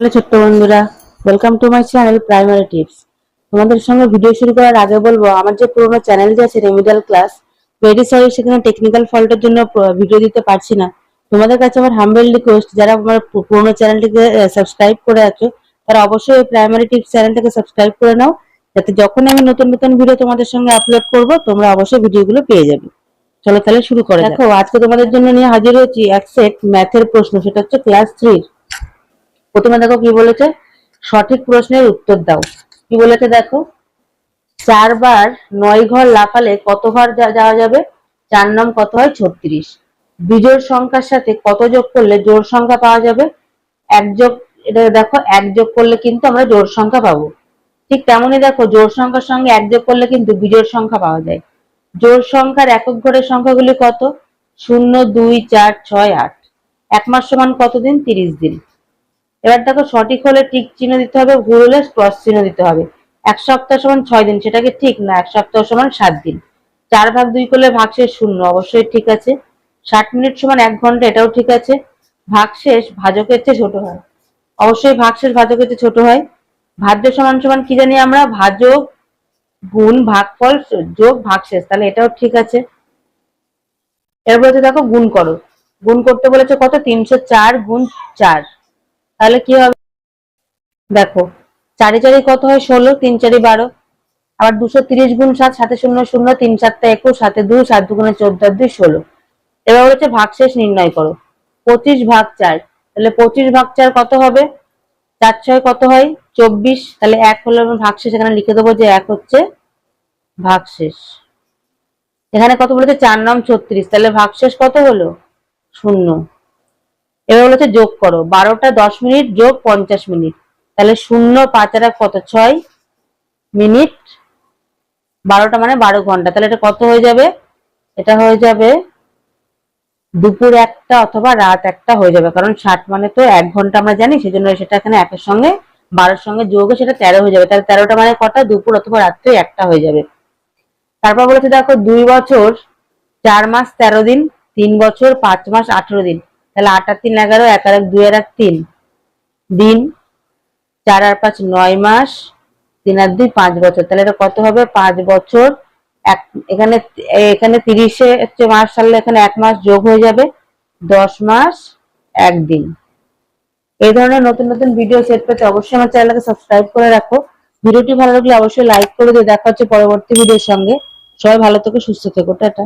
Hello ছোট্ট বন্ধুরা welcome to my channel primary tips তোমাদের সঙ্গে ভিডিও শুরু করার আগে বলব, আমার যে পুরোনো চ্যানেলটি আছে রেমিডিয়াল ক্লাস ভেরি সরি সেখানে টেকনিক্যাল ফল্টের জন্য ভিডিও দিতে পারছি না। তোমাদের কাছে আমার হাম্বেল রিকোয়েস্ট যারা আমার পুরোনো চ্যানেলটিকে সাবস্ক্রাইব করে আছো, তারা অবশ্যই প্রাইমারি টিপস চ্যানেলটাকে সাবস্ক্রাইব করে নাও, যাতে যখন আমি নতুন নতুন ভিডিও তোমাদের সঙ্গে আপলোড করব, তোমরা অবশ্যই ভিডিওগুলো পেয়ে যাবে। চলো তাহলে শুরু করে দেখো, আজকে তোমাদের জন্য নিয়ে হাজির হয়েছি এক সেট ম্যাথের প্রশ্ন, সেটা হচ্ছে ক্লাস থ্রির প্রথমে দেখো কি বলেছে? সঠিক প্রশ্নের উত্তর দাও। কি বলেছে দেখো? চারবার নয় ঘর লাফালে কতবার যা- যাওয়া যাবে? চার নাম কত হয়? ছত্রিশ। বিজোড় সংখ্যার সাথে কত যোগ করলে জোড় সংখ্যা পাওয়া যাবে? এক যোগ এটা দেখো, এক যোগ করলে কিন্তু আমরা জোড় সংখ্যা পাবো। ঠিক তেমনই দেখো, জোড় সংখ্যার সঙ্গে এক যোগ করলে কিন্তু বিজোড় সংখ্যা পাওয়া যায়। জোড় সংখ্যার একক ঘরের সংখ্যাগুলি কত? শূন্য, দুই, চার, ছয়, আট। এক মাস সমান কতদিন? তিরিশ দিন। এবার দেখো সঠিক হলে টিক চিহ্ন দিতে হবে, ভুল হলে ক্রস চিহ্ন দিতে হবে। এক সপ্তাহ সমান ছয় দিন সেটাকে ঠিক না? এক সপ্তাহ সমান সাত দিন। চার ভাগ দুই করলে ভাগশেষ শূন্য, অবশ্যই ঠিক আছে। ষাট মিনিট সমান এক ঘণ্টা, এটাও ঠিক আছে। ভাগশেষ ভাজকের চেয়ে ছোট হয়। অবশ্যই ভাগশেষ ভাজকের চেয়ে ছোট হয়। ভাজ্য সমান সমান কি জানি আমরা? ভাজক গুণ ভাগফল যোগ ভাগশেষ, তাহলে এটাও ঠিক আছে। এরপর হচ্ছে দেখো গুণ করো। গুণ করতে বলেছে কত? তিনশো চার গুণ চার। তাহলে কি হবে? দেখো, চারি চারি কত হয়? ষোলো, তিন চারি বারো। আবার দুশো তিরিশ গুণ সাত সাথে শূন্য শূন্য, তিন সাতটা একুশ সাথে দুই, সাত দুগুণে চোদ্দ দুই, ষোলো। এবার বলেছে ভাগশেষ নির্ণয় করো। পঁচিশ ভাগ চার। তাহলে পঁচিশ ভাগ চার কত হবে? চার ছয় কত হয়? চব্বিশ। তাহলে এক হলো ভাগশেষ এখানে লিখে দেবো যে এক হচ্ছে ভাগশেষ। এখানে কত বলেছে? চার নাম ছত্রিশ। তাহলে ভাগশেষ কত হলো? শূন্য। এবার বলেছে যোগ করো। বারোটা দশ মিনিট যোগ পঞ্চাশ মিনিট। তাহলে শূন্য পাঁচ আর কত? ছয় মিনিট। বারোটা মানে বারো ঘণ্টা। তাহলে এটা কত হয়ে যাবে? এটা হয়ে যাবে দুপুর একটা অথবা রাত একটা হয়ে যাবে। কারণ ষাট মানে তো এক ঘণ্টা আমরা জানি, সেজন্য সেটা এখানে একের সঙ্গে, বারোর সঙ্গে যোগে সেটা তেরো হয়ে যাবে। তাহলে তেরোটা মানে কটা? দুপুর অথবা রাত্রে একটা হয়ে যাবে। তারপর বলেছে, দেখো, দুই বছর, চার মাস তেরো দিন, তিন বছর, পাঁচ মাস আঠেরো দিন। তাহলে আট আর তিন এগারো, এক আর এক, দুই আর এক, তিন। দিন, চার আর পাঁচ, নয় মাস, তিন আর দুই, পাঁচ বছর। তাহলে এটা কত হবে? পাঁচ বছর। এক, এখানে এখানে তিরিশে হচ্ছে মাস সালে এখানে এক মাস যোগ হয়ে যাবে দশ মাস একদিন এই ধরনের নতুন নতুন ভিডিও সেট পেতে অবশ্যই আমার চ্যানেলকে সাবস্ক্রাইব করে রাখো। ভিডিওটি ভালো লাগলে অবশ্যই লাইক করে দিয়ে দেখা হচ্ছে পরবর্তী ভিডিওর সঙ্গে। সবাই ভালো থেকো, সুস্থ থেকো, টাটা।